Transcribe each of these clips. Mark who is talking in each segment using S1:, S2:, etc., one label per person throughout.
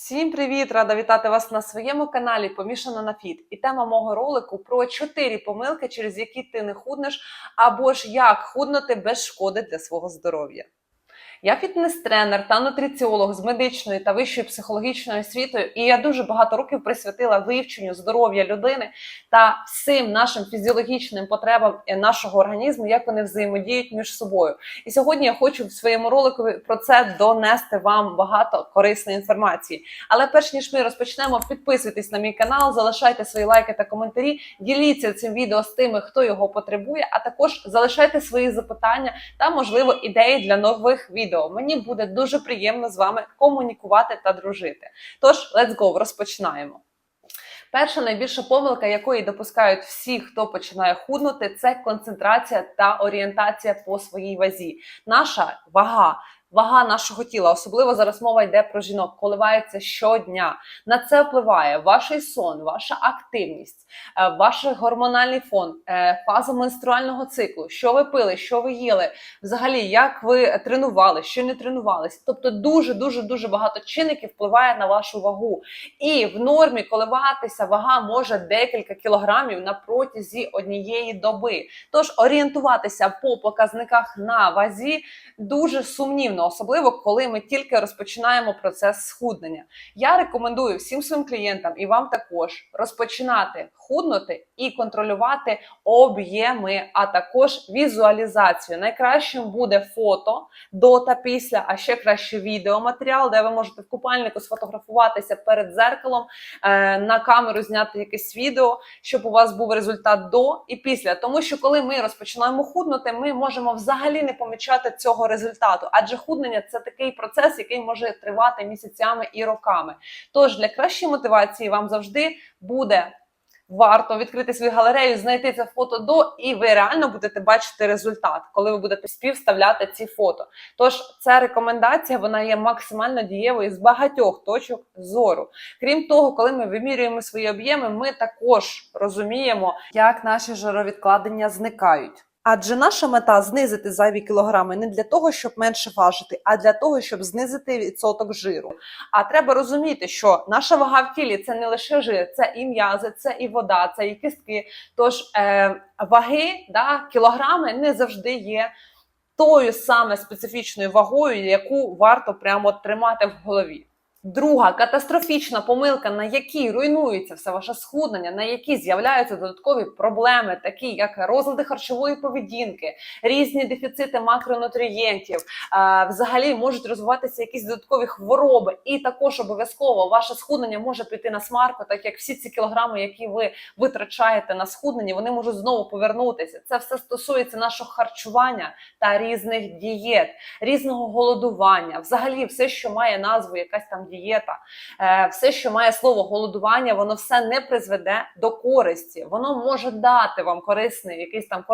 S1: Всім привіт! Рада вітати вас на своєму каналі Помішана на фіт. І тема мого ролику про 4 помилки, через які ти не худнеш, або ж як худнути без шкоди для свого здоров'я. Я фітнес-тренер та нутриціолог з медичною та вищою психологічною освітою, і я дуже багато років присвятила вивченню здоров'я людини та всім нашим фізіологічним потребам нашого організму, як вони взаємодіють між собою. І сьогодні я хочу в своєму ролику про це донести вам багато корисної інформації. Але перш ніж ми розпочнемо, підписуйтесь на мій канал, залишайте свої лайки та коментарі, діліться цим відео з тими, хто його потребує, а також залишайте свої запитання та, можливо, ідеї для нових відео. Мені буде дуже приємно з вами комунікувати та дружити. Тож, let's go, розпочинаємо. Перша найбільша помилка, якої допускають всі, хто починає худнути, це концентрація та орієнтація по своїй вазі. Наша вага. Вага нашого тіла, особливо зараз мова йде про жінок, коливається щодня. На це впливає ваш сон, ваша активність, е, ваш гормональний фон, е, фаза менструального циклу, що ви пили, що ви їли, взагалі, як ви тренували, що не тренувались. Тобто дуже дуже дуже багато чинників впливає на вашу вагу. І в нормі коливатися вага може декілька кілограмів на протязі однієї доби. Тож орієнтуватися по показниках на вазі дуже сумнівно, особливо коли ми тільки розпочинаємо процес схуднення. Я рекомендую всім своїм клієнтам і вам також розпочинати худнути і контролювати об'єми, а також візуалізацію. Найкращим буде фото до та після, а ще краще відеоматеріал, де ви можете в купальнику сфотографуватися перед дзеркалом, е, на камеру зняти якесь відео, щоб у вас був результат до і після. Тому що коли ми розпочинаємо худнути, ми можемо взагалі не помічати цього результату, адже худнення це такий процес, який може тривати місяцями і роками. Тож для кращої мотивації вам завжди буде. Варто відкрити свою галерею, знайти це фото до, і ви реально будете бачити результат, коли ви будете співставляти ці фото. Тож ця рекомендація вона є максимально дієвою з багатьох точок зору. Крім того, коли ми вимірюємо свої об'єми, ми також розуміємо, як наші жировідкладення зникають. Адже наша мета знизити зайві кілограми не для того, щоб менше важити, а для того, щоб знизити відсоток жиру. А треба розуміти, що наша вага в тілі це не лише жир, це і м'язи, це і вода, це і кістки. Тож е, ваги, да, кілограми не завжди є тою саме специфічною вагою, яку варто прямо тримати в голові. Друга катастрофічна помилка, на якій руйнується все ваше схуднення, на якій з'являються додаткові проблеми, такі як розлади харчової поведінки, різні дефіцити макронутрієнтів, взагалі можуть розвиватися якісь додаткові хвороби, і також обов'язково ваше схуднення може піти на смарку, так як всі ці кілограми, які ви витрачаєте на схуднення, вони можуть знову повернутися. Це все стосується нашого харчування та різних дієт, різного голодування, взагалі, все, що має назву, якась там дієта, е, все, що має слово голодування, воно все не призведе до користі. Воно може дати вам корисний якийсь там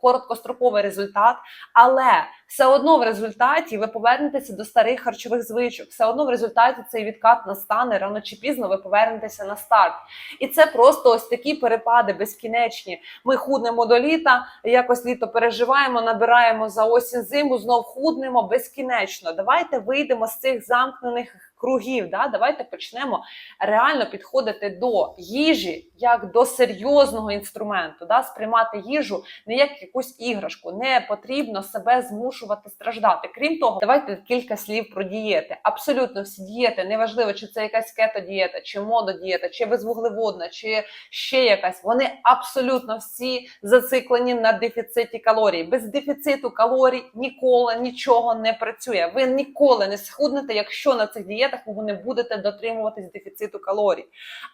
S1: короткостроковий результат, але все одно в результаті ви повернетеся до старих харчових звичок. Все одно в результаті цей відкат настане рано чи пізно. Ви повернетеся на старт. І це просто ось такі перепади безкінечні. Ми худнемо до літа, якось літо переживаємо, набираємо за осінь зиму, знов худнемо безкінечно. Давайте вийдемо з цих замкнених кругів. Да? Давайте почнемо реально підходити до їжі як до серйозного інструменту, да? сприймати їжу не як якусь іграшку. Не потрібно себе змушувати страждати. Крім того, давайте кілька слів про дієти. Абсолютно всі дієти, неважливо, чи це якась кето-дієта, чи монодієта, чи безвуглеводна, чи ще якась. Вони абсолютно всі зациклені на дефіциті калорій. Без дефіциту калорій ніколи нічого не працює. Ви ніколи не схуднете, якщо на цих дієтах ви не будете дотримуватись дефіциту калорій.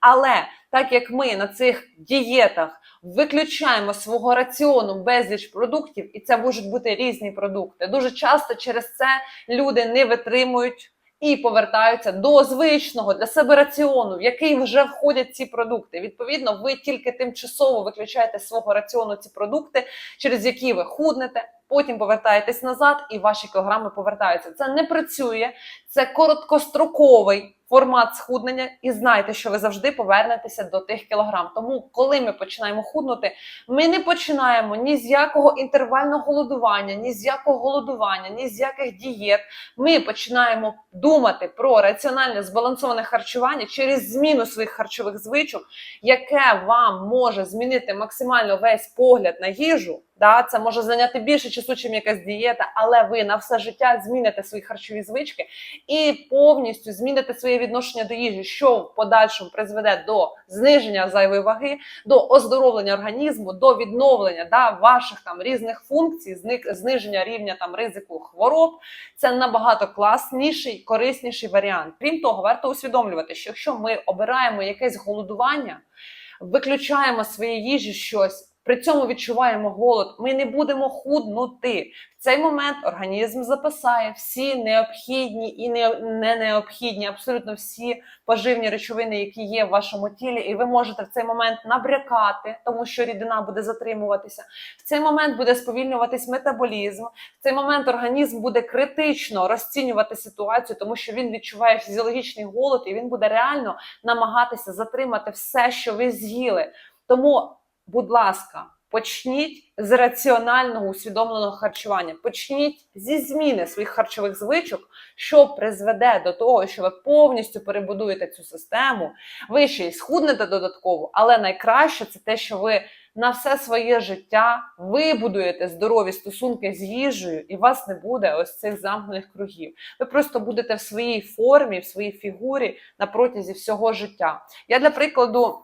S1: Але так як ми на цих дієтах виключаємо свого раціону безліч продуктів, і це можуть бути різні продукти. Дуже часто через це люди не витримують. І повертаються до звичного для себе раціону, в який вже входять ці продукти. Відповідно, ви тільки тимчасово виключаєте з свого раціону ці продукти, через які ви худнете, потім повертаєтесь назад, і ваші кілограми повертаються. Це не працює, це короткостроковий формат схуднення і знайте, що ви завжди повернетеся до тих кілограм. Тому, коли ми починаємо худнути, ми не починаємо ні з якого інтервального голодування, ні з якого голодування, ні з яких дієт. Ми починаємо думати про раціональне збалансоване харчування через зміну своїх харчових звичок, яке вам може змінити максимально весь погляд на їжу. Да, це може зайняти більше часу, чим якась дієта, але ви на все життя зміните свої харчові звички і повністю зміните своє відношення до їжі, що в подальшому призведе до зниження зайвої ваги, до оздоровлення організму, до відновлення да, ваших там різних функцій, зник- зниження рівня там ризику хвороб. Це набагато класніший, корисніший варіант. Крім того, варто усвідомлювати, що якщо ми обираємо якесь голодування, виключаємо своєї їжі щось. При цьому відчуваємо голод. Ми не будемо худнути. В цей момент організм записає всі необхідні і не, не необхідні, абсолютно всі поживні речовини, які є в вашому тілі, і ви можете в цей момент набрякати, тому що рідина буде затримуватися. В цей момент буде сповільнюватись метаболізм. В цей момент організм буде критично розцінювати ситуацію, тому що він відчуває фізіологічний голод, і він буде реально намагатися затримати все, що ви з'їли. Тому, будь ласка, почніть з раціонального усвідомленого харчування. Почніть зі зміни своїх харчових звичок, що призведе до того, що ви повністю перебудуєте цю систему. Ви ще й схуднете додатково, але найкраще це те, що ви на все своє життя вибудуєте здорові стосунки з їжею, і у вас не буде ось цих замкнених кругів. Ви просто будете в своїй формі, в своїй фігурі на протязі всього життя. Я для прикладу.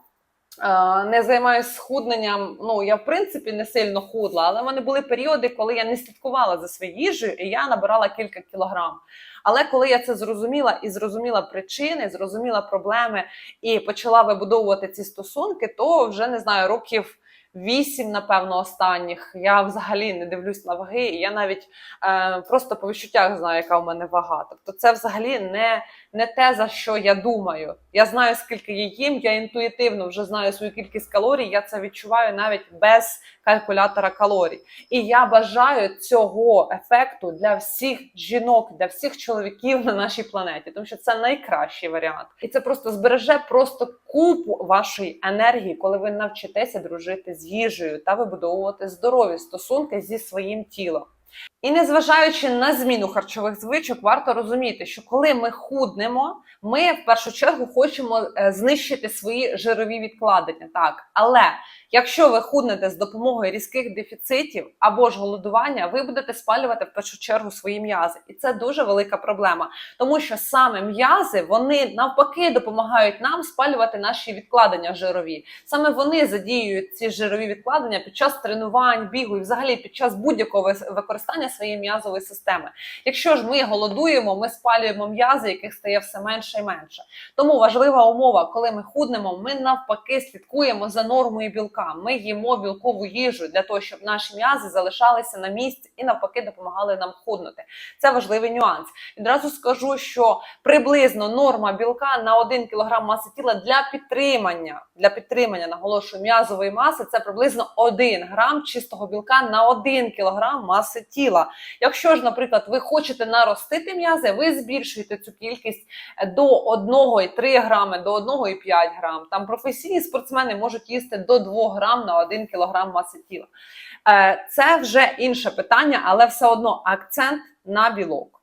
S1: Е, Не займаюся схудненням. Ну я в принципі не сильно худла, але в мене були періоди, коли я не слідкувала за своєю їжею, і я набирала кілька кілограм. Але коли я це зрозуміла і зрозуміла причини, зрозуміла проблеми і почала вибудовувати ці стосунки, то вже не знаю, років вісім, напевно, останніх. Я взагалі не дивлюсь на ваги, і я навіть е, просто по відчуттях знаю, яка у мене вага. Тобто, це взагалі не, не те, за що я думаю. Я знаю, скільки я їм, я інтуїтивно вже знаю свою кількість калорій. Я це відчуваю навіть без калькулятора калорій. І я бажаю цього ефекту для всіх жінок, для всіх чоловіків на нашій планеті, тому що це найкращий варіант, і це просто збереже просто купу вашої енергії, коли ви навчитеся дружити з їжею та вибудовувати здорові стосунки зі своїм тілом. І незважаючи на зміну харчових звичок, варто розуміти, що коли ми худнемо, ми в першу чергу хочемо е, знищити свої жирові відкладення. Так, але якщо ви худнете з допомогою різких дефіцитів або ж голодування, ви будете спалювати в першу чергу свої м'язи, і це дуже велика проблема, тому що саме м'язи вони навпаки допомагають нам спалювати наші відкладення жирові. Саме вони задіюють ці жирові відкладення під час тренувань, бігу і взагалі під час будь-якого вис- використання своєї м'язової системи. Якщо ж ми голодуємо, ми спалюємо м'язи, яких стає все менше і менше. Тому важлива умова, коли ми худнемо, ми навпаки слідкуємо за нормою білка. Ми їмо білкову їжу для того, щоб наші м'язи залишалися на місці і навпаки допомагали нам худнути. Це важливий нюанс. Відразу скажу, що приблизно норма білка на 1 кг маси тіла для підтримання, для підтримання наголошую м'язової маси це приблизно 1 грам чистого білка на 1 кг маси тіла. Якщо ж, наприклад, ви хочете наростити м'язи, ви збільшуєте цю кількість до 1,3 грами, до 1,5 грам. Там професійні спортсмени можуть їсти до 2 грам на 1 кілограм маси тіла. Е, Це вже інше питання, але все одно акцент на білок.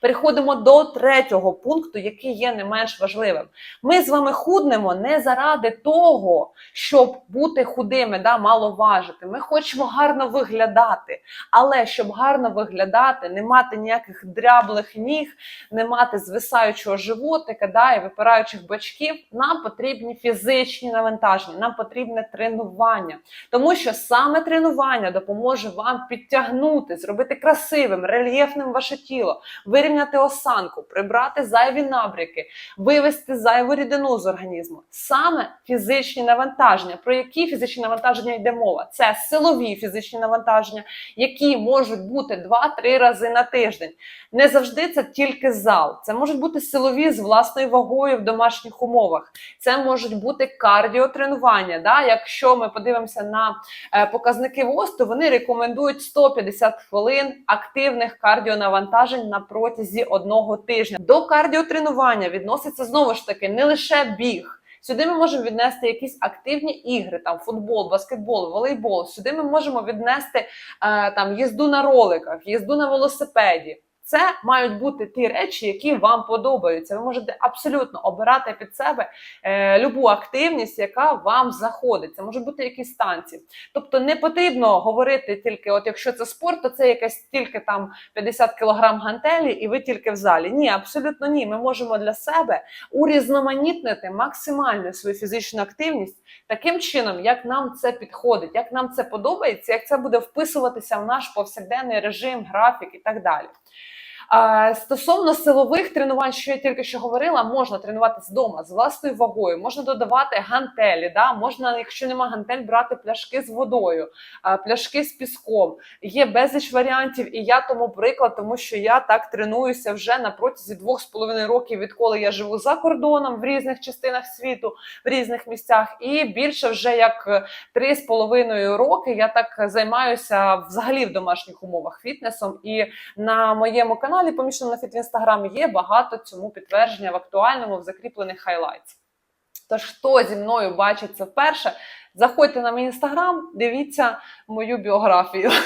S1: Переходимо до третього пункту, який є не менш важливим. Ми з вами худнемо не заради того, щоб бути худими, да, мало важити. Ми хочемо гарно виглядати. Але щоб гарно виглядати, не мати ніяких дряблих ніг, не мати звисаючого животика да, і випираючих бачків, нам потрібні фізичні навантаження, нам потрібне тренування. Тому що саме тренування допоможе вам підтягнути, зробити красивим, рельєфним ваше тіло, вирівняти осанку, прибрати зайві набряки, вивести зайву рідину з організму. Саме фізичні навантаження. Про які фізичні навантаження йде мова? Це силові фізичні навантаження, які можуть бути 2-3 рази на тиждень. Не завжди це тільки зал. Це можуть бути силові з власною вагою в домашніх умовах. Це можуть бути кардіотренування. Да? Якщо ми подивимося на е, показники ВОЗ, то вони рекомендують 150 хвилин активних кардіонавантажень на протязі протязі одного тижня. До кардіотренування відноситься знову ж таки не лише біг. Сюди ми можемо віднести якісь активні ігри, там футбол, баскетбол, волейбол. Сюди ми можемо віднести е, там їзду на роликах, їзду на велосипеді. Це мають бути ті речі, які вам подобаються. Ви можете абсолютно обирати під себе е, любу активність, яка вам заходить. Це можуть бути якісь танці. Тобто не потрібно говорити тільки, от якщо це спорт, то це якась тільки там 50 кілограм гантелі, і ви тільки в залі. Ні, абсолютно ні. Ми можемо для себе урізноманітнити максимально свою фізичну активність таким чином, як нам це підходить, як нам це подобається, як це буде вписуватися в наш повсякденний режим, графік і так далі. Стосовно силових тренувань, що я тільки що говорила, можна тренуватися вдома з власною вагою, можна додавати гантелі. Да? Можна, якщо нема гантель, брати пляшки з водою, пляшки з піском. Є безліч варіантів, і я тому приклад, тому що я так тренуюся вже на протязі двох з половиною років, відколи я живу за кордоном в різних частинах світу, в різних місцях, і більше вже як три з половиною роки я так займаюся взагалі в домашніх умовах фітнесом. І на моєму каналі помішано на фіт в інстаграмі є багато цьому підтвердження в актуальному в закріплених хайлайтс. Тож, хто зі мною бачить це вперше, заходьте на мій інстаграм, дивіться мою біографію.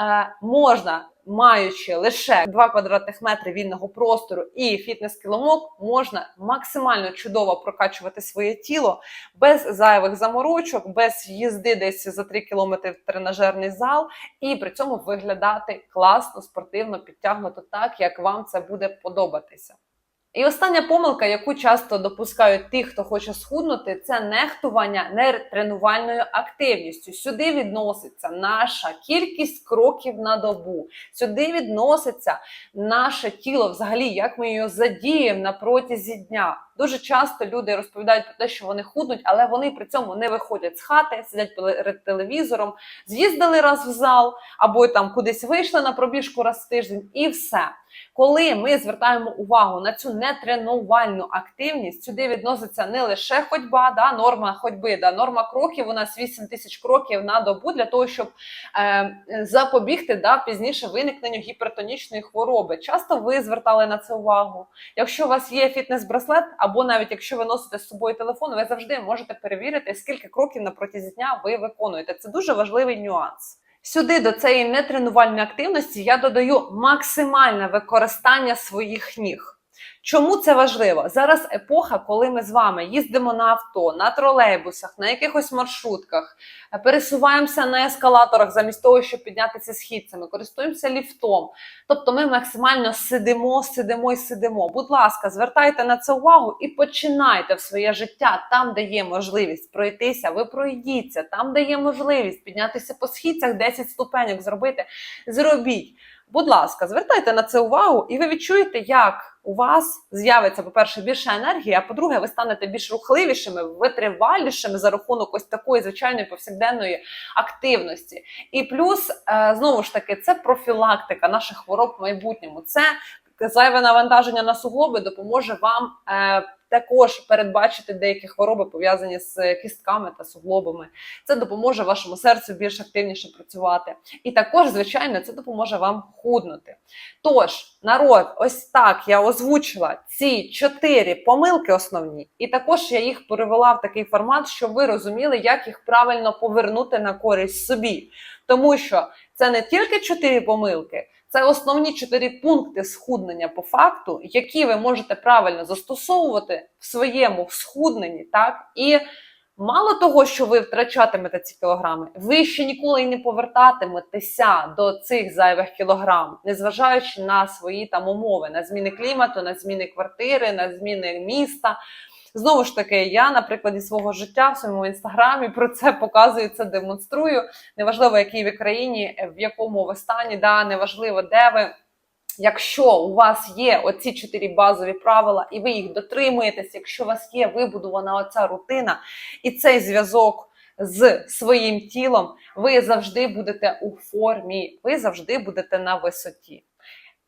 S1: Е, можна, маючи лише 2 квадратних метри вільного простору і фітнес-килимок, можна максимально чудово прокачувати своє тіло без зайвих заморочок, без їзди десь за 3 кілометри в тренажерний зал, і при цьому виглядати класно, спортивно, підтягнуто так, як вам це буде подобатися. І остання помилка, яку часто допускають ті, хто хоче схуднути, це нехтування нетренувальною активністю. Сюди відноситься наша кількість кроків на добу. Сюди відноситься наше тіло, взагалі, як ми його задіємо на протязі дня. Дуже часто люди розповідають про те, що вони худнуть, але вони при цьому не виходять з хати, сидять перед телевізором, з'їздили раз в зал, або там кудись вийшли на пробіжку раз в тиждень, і все. Коли ми звертаємо увагу на цю нетренувальну активність, сюди відноситься не лише ходьба, да, норма ходьби, да, норма кроків у нас 8 тисяч кроків на добу для того, щоб е, запобігти да, пізніше виникненню гіпертонічної хвороби. Часто ви звертали на це увагу. Якщо у вас є фітнес-браслет, або навіть якщо ви носите з собою телефон, ви завжди можете перевірити, скільки кроків на протязі дня ви виконуєте. Це дуже важливий нюанс. Сюди до цієї нетренувальної активності я додаю максимальне використання своїх ніг. Чому це важливо? Зараз епоха, коли ми з вами їздимо на авто, на тролейбусах, на якихось маршрутках, пересуваємося на ескалаторах замість того, щоб піднятися східцями, користуємося ліфтом. Тобто ми максимально сидимо, сидимо і сидимо. Будь ласка, звертайте на це увагу і починайте в своє життя там, де є можливість пройтися, ви пройдіться, там, де є можливість піднятися по східцях, 10 ступеньок зробити. Зробіть. Будь ласка, звертайте на це увагу, і ви відчуєте, як у вас з'явиться, по-перше, більше енергії, а по-друге, ви станете більш рухливішими, витривалішими за рахунок ось такої звичайної повсякденної активності. І плюс, е, знову ж таки, це профілактика наших хвороб в майбутньому. Це зайве навантаження на суглоби допоможе вам. Е, також передбачити деякі хвороби пов'язані з кістками та суглобами. Це допоможе вашому серцю більш активніше працювати. І також, звичайно, це допоможе вам худнути. Тож, народ, ось так я озвучила ці чотири помилки основні, і також я їх перевела в такий формат, щоб ви розуміли, як їх правильно повернути на користь собі. Тому що це не тільки чотири помилки. Це основні чотири пункти схуднення по факту, які ви можете правильно застосовувати в своєму схудненні, так і мало того, що ви втрачатимете ці кілограми, ви ще ніколи і не повертатиметеся до цих зайвих кілограм, незважаючи на свої там умови, на зміни клімату, на зміни квартири, на зміни міста. Знову ж таки, я на прикладі свого життя в своєму інстаграмі про це показую, це демонструю. Неважливо, якій ви країні, в якому ви стані, да, неважливо, де ви. Якщо у вас є оці чотири базові правила, і ви їх дотримуєтесь, якщо у вас є вибудована оця рутина і цей зв'язок з своїм тілом, ви завжди будете у формі, ви завжди будете на висоті.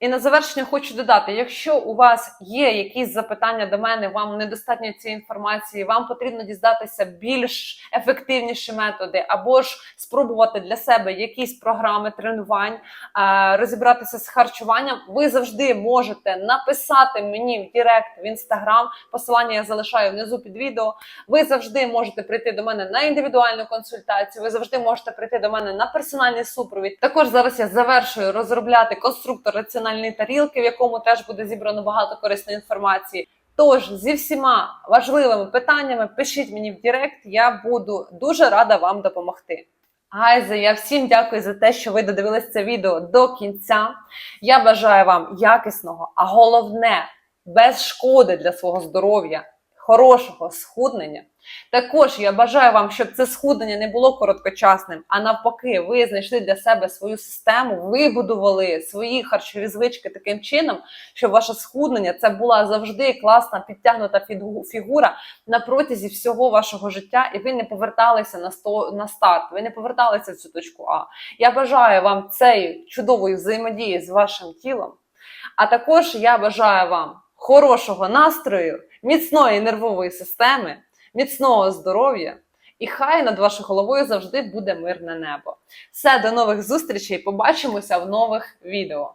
S1: І на завершення хочу додати: якщо у вас є якісь запитання до мене, вам недостатньо цієї інформації, вам потрібно дізнатися більш ефективніші методи, або ж спробувати для себе якісь програми тренувань, е, розібратися з харчуванням, ви завжди можете написати мені в Директ в інстаграм. Посилання я залишаю внизу під відео. Ви завжди можете прийти до мене на індивідуальну консультацію. Ви завжди можете прийти до мене на персональний супровід. Також зараз я завершую розробляти конструктор раціональної тарілки, в якому теж буде зібрано багато корисної інформації. Тож зі всіма важливими питаннями пишіть мені в Директ, я буду дуже рада вам допомогти. Гайзе, я всім дякую за те, що ви додивились це відео до кінця. Я бажаю вам якісного, а головне без шкоди для свого здоров'я, хорошого схуднення. Також я бажаю вам, щоб це схуднення не було короткочасним, а навпаки, ви знайшли для себе свою систему, вибудували свої харчові звички таким чином, щоб ваше схуднення це була завжди класна підтягнута фігура на протязі всього вашого життя, і ви не поверталися на сто на старт, ви не поверталися в цю точку А. Я бажаю вам цієї чудової взаємодії з вашим тілом. А також я бажаю вам хорошого настрою, міцної нервової системи, міцного здоров'я. І хай над вашою головою завжди буде мирне небо. Все, до нових зустрічей. Побачимося в нових відео.